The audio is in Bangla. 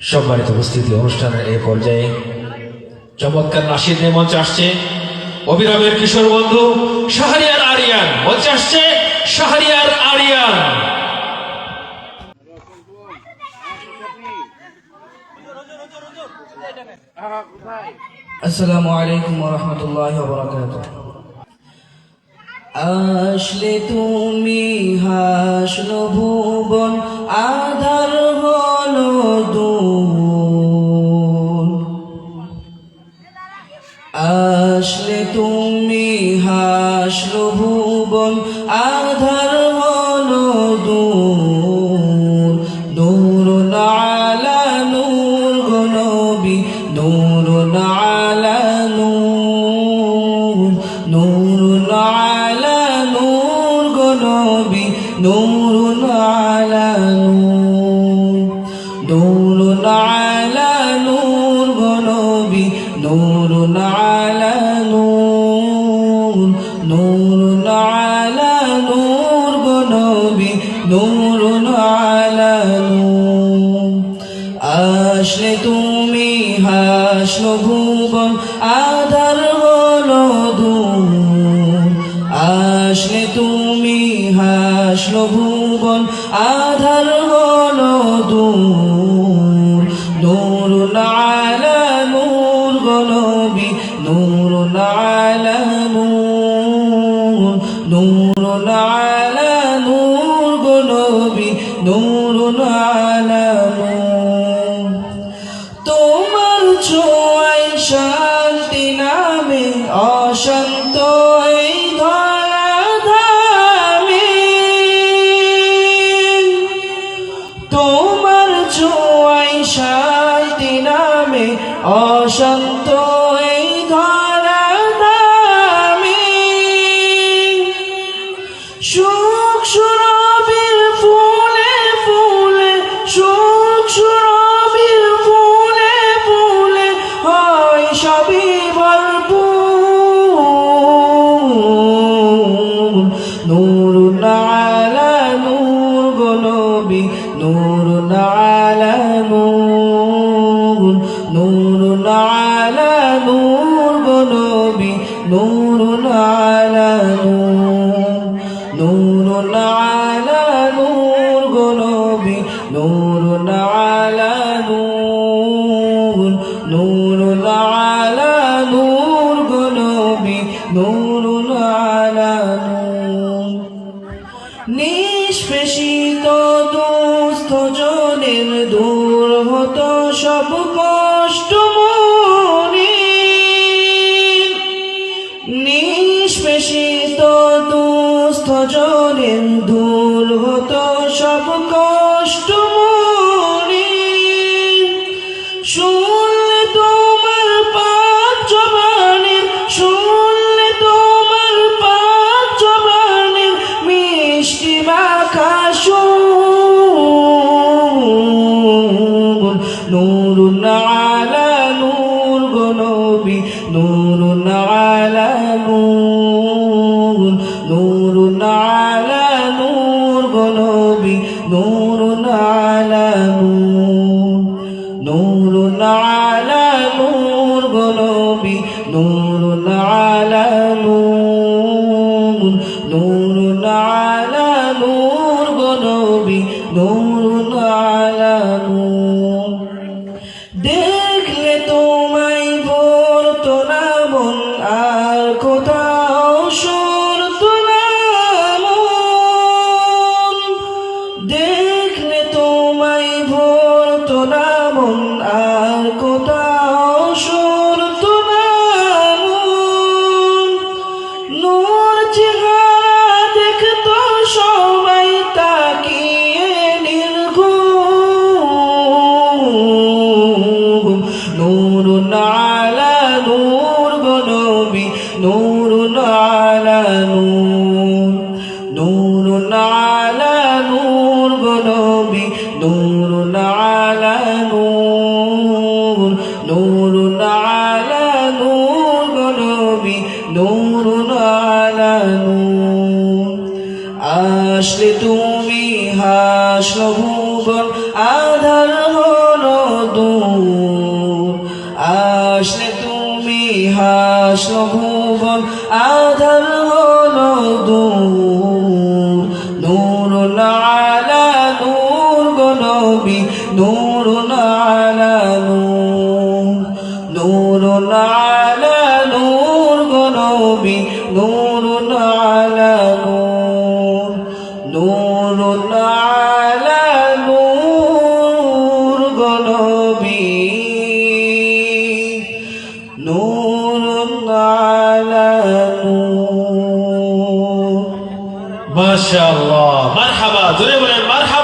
সম্মানিত উপস্থিতি অনুষ্ঠানের এই পর্যায়ে চমৎকার নাসির নিয়ে মঞ্চে আসছে অবিরামের কিশোর বন্ধু শাহরিয়ার আরিয়ান। মঞ্চে আসছে শাহরিয়ার আরিয়ান। আসসালামু আলাইকুম রহমতুল্লাহ বরকাত আসলে তুমি হাসলো ভুবন, আধার আসলে তুমি হাসলো ভুবন, আধার হলো দূর। নূর আলা নূর গনবি নূর আলা নূর। নূর আলা নূর গনবি নূর আলা নূর। আলা নূর গনবি নূর আলা আসলে তুমি হাসলো ভুবন, আধার হলো দূর। আসলে তুমি হাসলো ভুবন, আধার হলো দূর। নূর আলা নূর গনবি নূর আলা নূর। নূর আলা নূর গনবি নূর তোমার ছোঁয়ায় শান্তি নামে অশান্ত এই ধরা ধামে নূর নূর নালা নূর গনবি নূর নালা নূর নূর আলা নূর গনবি নূর আলা নূর নূর আলা নূর নূর আলা নূর। নিষ্পেষিত নূর আলা নূর নূর আলা নূর গনবি নূর আলা নূর নূর আলা নূর গনবি নূর আলা নূর নূর আলা নূর গনবি নূর نور على نور بنبي نور على نور نور على نور بنبي نور على نور আসলে তুমি হাসলো ভুবন আধার হলো দূর আসলে তুমি হাসলো ভুবন আধার আলা নূর নূর আলা নূর গো নবী নূর আলা নূর নূর আলা নূর গো নবী নূর আলা নূর মাশাআল্লাহ। মারহাবা। জোরে বলেন, মারহাবা।